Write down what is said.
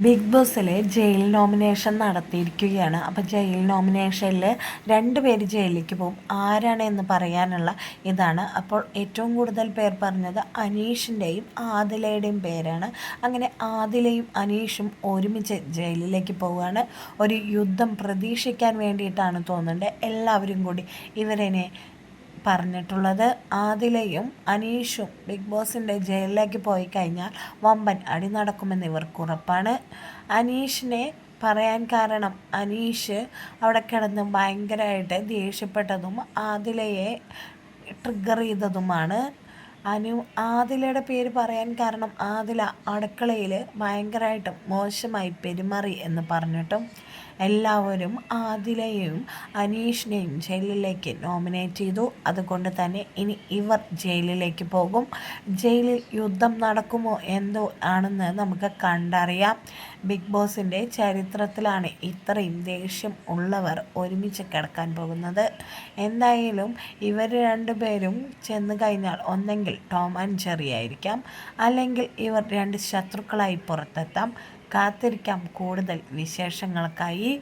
Big ബോസിൽ jail nomination നടത്തിയിരിക്കുകയാണ്. അപ്പോൾ ജയിൽ നോമിനേഷനിൽ രണ്ട് പേര് ജയിലിലേക്ക് പോകും. ആരാണ് എന്ന് പറയാനുള്ള ഇതാണ്. അപ്പോൾ ഏറ്റവും കൂടുതൽ പേർ പറഞ്ഞത് അനീഷിന്റെയും ആദിലയുടെയും പേരാണ്. അങ്ങനെ ആദിലയും അനീഷും ഒരുമിച്ച് ജയിലിലേക്ക് പോവുകയാണ്. ഒരു യുദ്ധം പ്രതീക്ഷിക്കാൻ വേണ്ടിയിട്ടാണ് തോന്നുന്നത് എല്ലാവരും കൂടി ഇവരെന്നെ പറഞ്ഞിട്ടുള്ളത്. ആദിലയും അനീഷും ബിഗ് ബോസിന്റെ ജയിലിലേക്ക് പോയി കഴിഞ്ഞാൽ വമ്പൻ അടി നടക്കുമെന്ന് ഇവർക്ക് ഉറപ്പാണ്. അനീഷിനെ പറയാൻ കാരണം അനീഷ് അവിടെ കിടന്ന് ഭയങ്കരമായിട്ട് ദേഷ്യപ്പെട്ടതും ആദിലയെ ട്രിഗർ ചെയ്തതുമാണ്. അനു ആദിലയുടെ പേര് പറയാൻ കാരണം ആദില അടുക്കളയിൽ ഭയങ്കരമായിട്ടും മോശമായി പെരുമാറി എന്ന് പറഞ്ഞിട്ടും എല്ലാവരും ആദിലയെയും അനീഷിനെയും ജയിലിലേക്ക് നോമിനേറ്റ് ചെയ്തു. അതുകൊണ്ട് തന്നെ ഇനി ഇവർ ജയിലിലേക്ക് പോകും. ജയിലിൽ യുദ്ധം നടക്കുമോ എന്തോ ആണെന്ന് നമുക്ക് കണ്ടറിയാം. ബിഗ് ബോസിന്റെ ചരിത്രത്തിലാണ് ഇത്രയും ദേഷ്യം ഉള്ളവർ ഒരുമിച്ച് കിടക്കാൻ പോകുന്നത്. എന്തായാലും ഇവർ രണ്ടുപേരും ചെന്ന് കഴിഞ്ഞാൽ ഒന്നെങ്കിൽ ടോം ആൻഡ് ജെറി ആയിരിക്കാം. അല്ലെങ്കിൽ ഇവർ രണ്ട് ശത്രുക്കളായി പുറത്തെത്താം. കാത്തിരിക്കാം. കൂടുതൽ വിശേഷങ്ങൾക്കായി